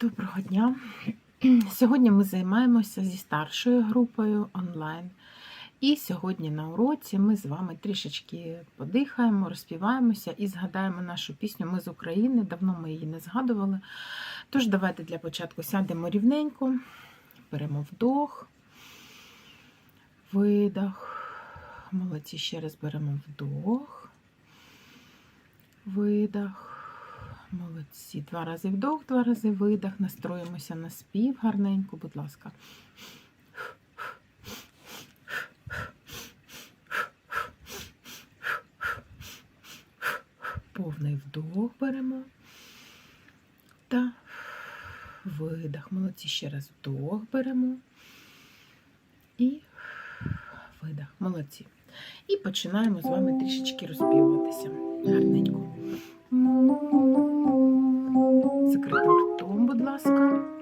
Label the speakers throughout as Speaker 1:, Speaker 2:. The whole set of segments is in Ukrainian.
Speaker 1: Доброго дня! Сьогодні ми займаємося зі старшою групою онлайн. І сьогодні на уроці ми з вами трішечки подихаємо, розпіваємося і згадаємо нашу пісню Ми з України. Давно ми її не згадували. Тож, давайте для початку сядемо рівненько, беремо вдох, видох. Молодці, ще раз беремо вдох, видох. Молодці. Два рази вдох, два рази видох. Настроїмося на спів гарненько, будь ласка. Повний вдох беремо. Та видох. Молодці. Ще раз вдох беремо. І видох. Молодці. І починаємо з вами трішечки розпівуватися. Гарненько. Lost. come.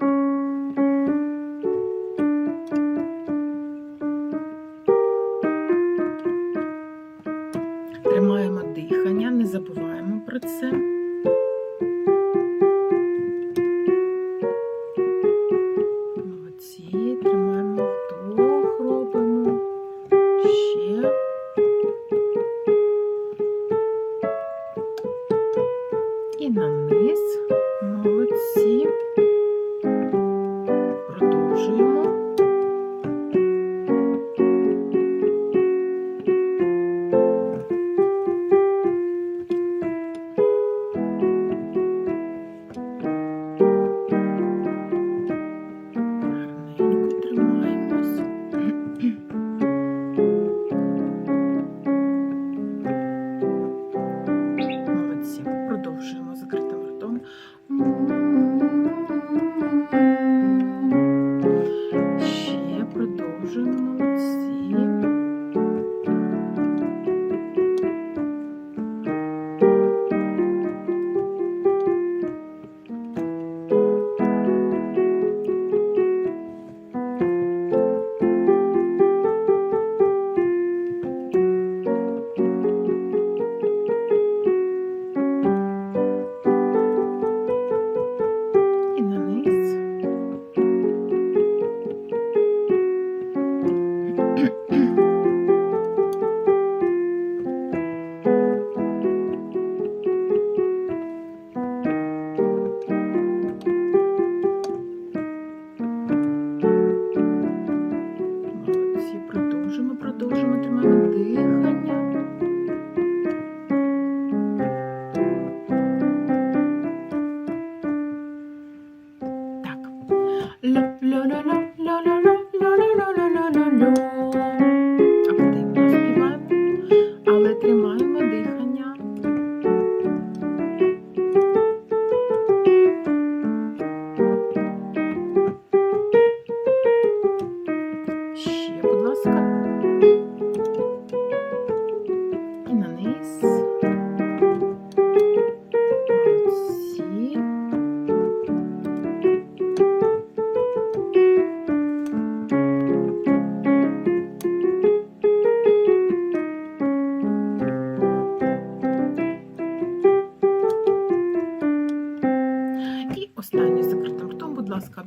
Speaker 1: І останнє з закритим ртом, будь ласка.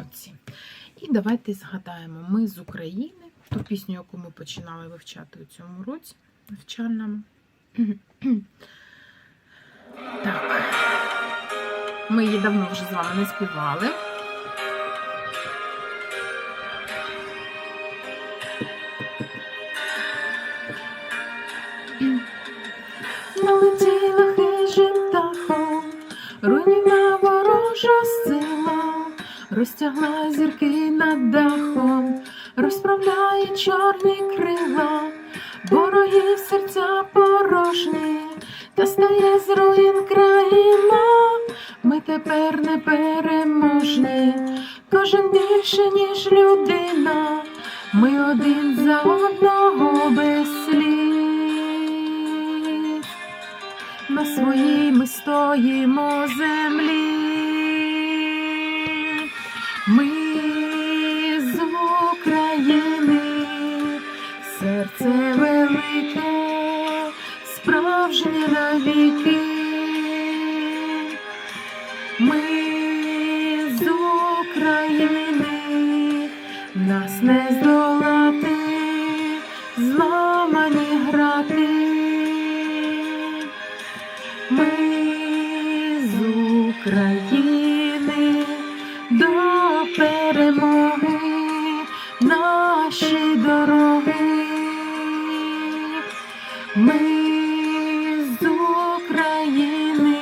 Speaker 1: Молодці. І давайте згадаємо, ми з України, ту пісню, яку ми починали вивчати у цьому році навчальному. Так. Ми її давно вже з вами не співали. Розтягла зірки над дахом, розправляє чорні крила, ворог мої серця порожні, та стає з руїн країна. Ми тепер не переможні, кожен більше, ніж людина. Ми один за одного без слів. На своїй ми стоїмо землі. Ми з України, серце велике, справжнє навіки. Ми з України, нас не здолати, наші дороги. Ми з України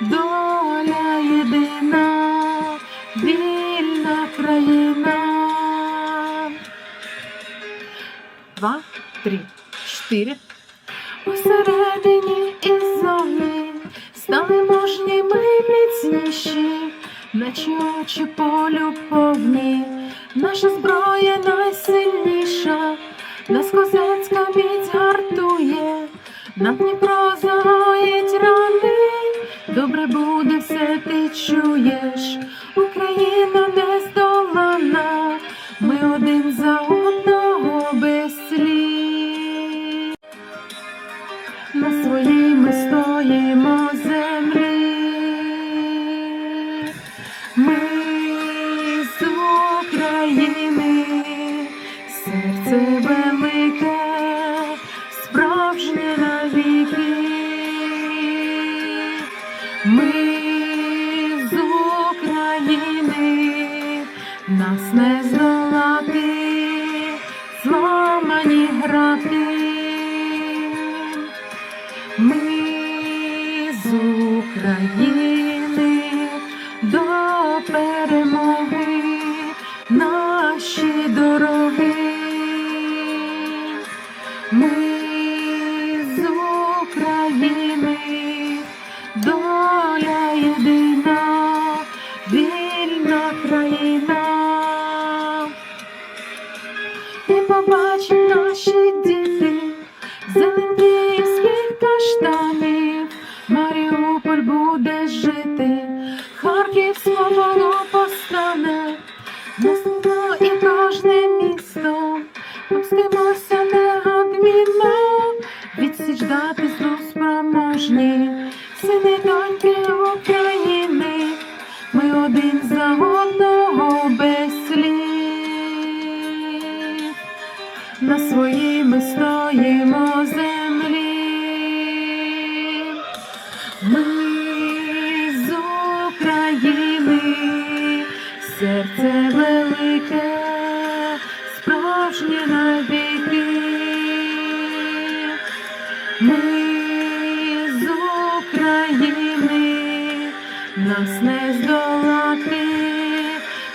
Speaker 1: доля єдина, вільна країна. Два, три, чотири. Усередині і зовні стали мужні ми міцніші, наче очі полю повні, наша зброя найсильніша, нас козацька міць гартує, нам Дніпро загоїть рани, добре буде все ти чуєш, Маріуполь буде жити, Харків свободу постане, Москва і кожне місто, Помстимося неодмінно, відсіч дати знов спроможні, сини доньки України, ми один за одного без слів. На своїй ми справжнє навіки. Ми з України, нас не здолати,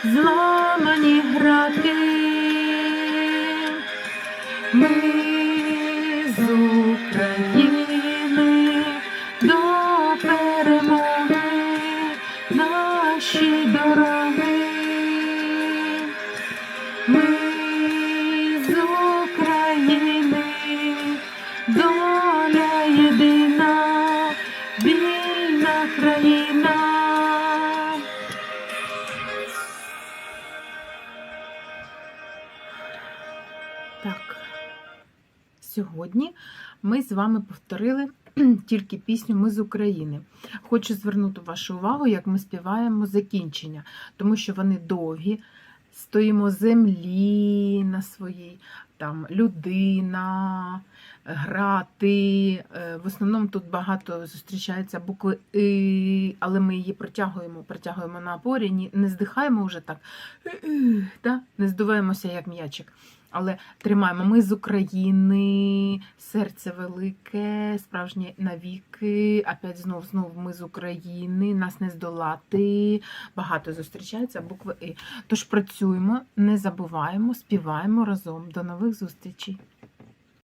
Speaker 1: зламані грати. Ми з України країна. Так, сьогодні ми з вами повторили тільки пісню Ми з України. Хочу звернути вашу увагу, як ми співаємо закінчення, тому що вони довгі. Стоїмо землі на своїй, там людина, грати. Е, В основному тут багато зустрічається букви И, але ми її протягуємо, протягуємо на опорі, не здихаємо вже так, да? не здуваємося як м'ячик. Але тримаємо ми з України, серце велике, справжнє навіки. Опять знов знов ми з України, нас не здолати. Багато зустрічаються букви И. Тож працюємо, не забуваємо, співаємо разом. До нових зустрічей!